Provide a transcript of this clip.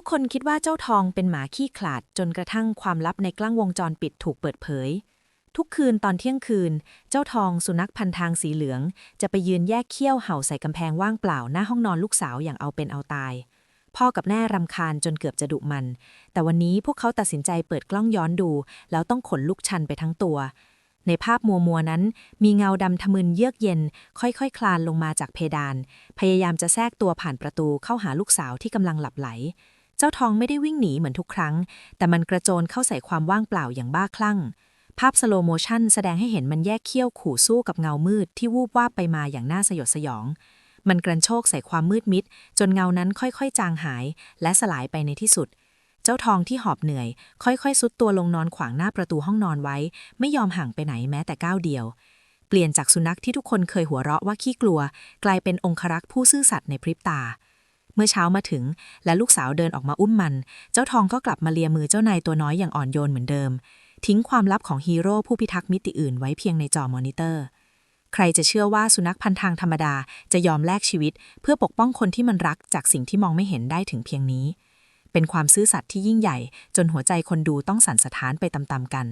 ทุกคนคิดว่าเจ้าทองเป็นหมาขี้ขลาดจนกระทั่งความลับในกล้องวงจรปิดถูกเปิดเผย ทุกคืนตอนเที่ยงคืน เจ้าทองสุนัขพันทางสีเหลือง จะไปยืนแยกเขี้ยวเห่าใส่กำแพงว่างเปล่าหน้าห้องนอนลูกสาวอย่างเอาเป็นเอาตาย พ่อกับแม่รำคาญจนเกือบจะดุมัน แต่วันนี้พวกเขาตัดสินใจเปิดกล้องย้อนดู แล้วต้องขนลุกชันไปทั้งตัว ในภาพมัวมัวนั้น มีเงาดำทะมึนเยือกเย็น ค่อยๆคคลานลงมาจากเพดาน พยายามจะแทรกตัวผ่านประตูเข้าหาลูกสาวที่กำลังหลับไหล เจ้าทองไม่ได้วิ่งหนีเหมือนทุกครั้ง แต่มันกระโจนเข้าใส่ความว่างเปล่าอย่างบ้าคลั่ง ภาพสโลโมชันแสดงให้เห็นมันแยกเขี้ยวขู่สู้กับเงามืดที่วูบวาบไปมาอย่างน่าสยดสยอง มันกระโชกใส่ความมืดมิด จนเงานั้นค่อยๆ จางหาย และสลายไปในที่สุด เจ้าทองที่หอบเหนื่อย ค่อยๆ ซุดตัวลงนอนขวางหน้าประตูห้องนอนไว้ ไม่ยอมห่างไปไหนแม้แต่ก้าวเดียวเปลี่ยนจากสุนัขที่ทุกคนเคยหัวเราะว่าขี้กลัว กลายเป็นองครักษ์ผู้ซื่อสัตย์ในพริบตา มื่อเช้ามาถึง และลูกสาวเดินออกมาอุ้มมัน เจ้าทองก็กลับมาเลียมือเจ้านายตัวน้อยอย่างอ่อนโยนเหมือนเดิม ทิ้งความลับของฮีโร่ผู้พิทักษ์มิติอื่นไว้เพียงในจอมอนิเตอร์ ใครจะเชื่อว่าสุนัขพันทางธรรมดาจะยอมแลกชีวิต เพื่อปกป้องคนที่มันรักจากสิ่งที่มองไม่เห็นได้ถึงเพียงนี้ เป็นความซื่อสัตย์ที่ยิ่งใหญ่ จนหัวใจคนดูต้องสั่นสะท้านไปตามๆกัน